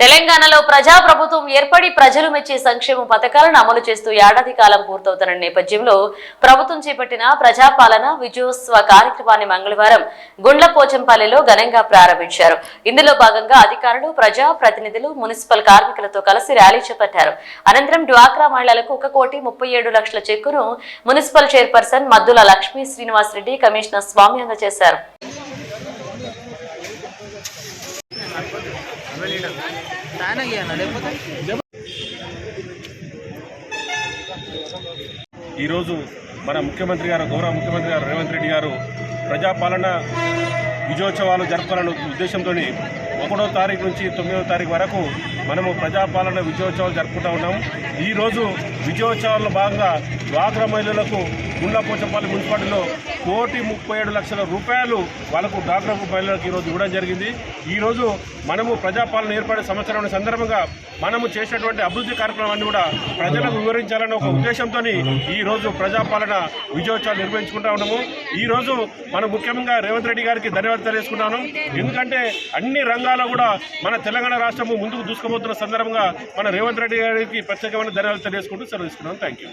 తెలంగాణలో ప్రజాప్రభుత్వం ఏర్పడి ప్రజలు మెచ్చే సంక్షేమ పథకాలను అమలు చేస్తూ ఏడాది కాలం పూర్తవుతున్న నేపథ్యంలో ప్రభుత్వం చేపట్టిన ప్రజాపాలన విజయోత్సవ కార్యక్రమాన్ని మంగళవారం గుండ్ల పోచంపల్లిలో ఘనంగా ప్రారంభించారు. ఇందులో భాగంగా అధికారులు ప్రజా ప్రతినిధులు మున్సిపల్ కార్మికులతో కలిసి ర్యాలీ చేపట్టారు. అనంతరం డ్వాక్రా మహిళలకు ఒక కోటి ముప్పై ఏడు లక్షల చెక్కును municipal chairperson Maddula Lakshmi Srinivasareddy commissioner Swamy అందజేశారు. ఫ్యాన్ అయ్యాను లేకపోతే ఈరోజు మన ముఖ్యమంత్రి గారు గౌరవ ముఖ్యమంత్రి గారు రేవంత్ రెడ్డి గారు ప్రజాపాలన విజయోత్సవాలు జరపాలనే ఉద్దేశంతో ఒకటో తారీఖు నుంచి తొమ్మిదవ తారీఖు వరకు మనము ప్రజాపాలన విజయోత్సవాలు జరుపుకుంటూ ఉన్నాము ఈరోజు విజయోత్సవాల్లో భాగంగా డ్వాక్రా మహిళలకు గుండ్లపోచంపల్లి మున్సిపాలిటీలో కోటి ముప్పై ఏడు లక్షల రూపాయలు వాళ్ళకు డాక్టర్ మహిళలకు ఈరోజు ఇవ్వడం జరిగింది. ఈరోజు మనము ప్రజాపాలన ఏర్పడే సంవత్సరం సందర్భంగా మనము చేసినటువంటి అభివృద్ధి కార్యక్రమాన్ని కూడా ప్రజలకు వివరించాలనే ఒక ఉద్దేశంతో ఈరోజు ప్రజాపాలన విజయోత్సవాలు నిర్వహించుకుంటా ఉన్నాము. ఈ రోజు మనం ముఖ్యంగా రేవంత్ రెడ్డి గారికి ధన్యవాదాలు తెలియజేసుకున్నాను ఎందుకంటే అన్ని రంగాల్లో కూడా మన తెలంగాణ రాష్ట్రము ముందుకు దూసుకుపోతున్న సందర్భంగా మన రేవంత్ రెడ్డి గారికి ప్రత్యేకమైన ధన్యవాదాలు తెలియజేసుకుంటూ సెలవు తీసుకున్నాను థ్యాంక్ యూ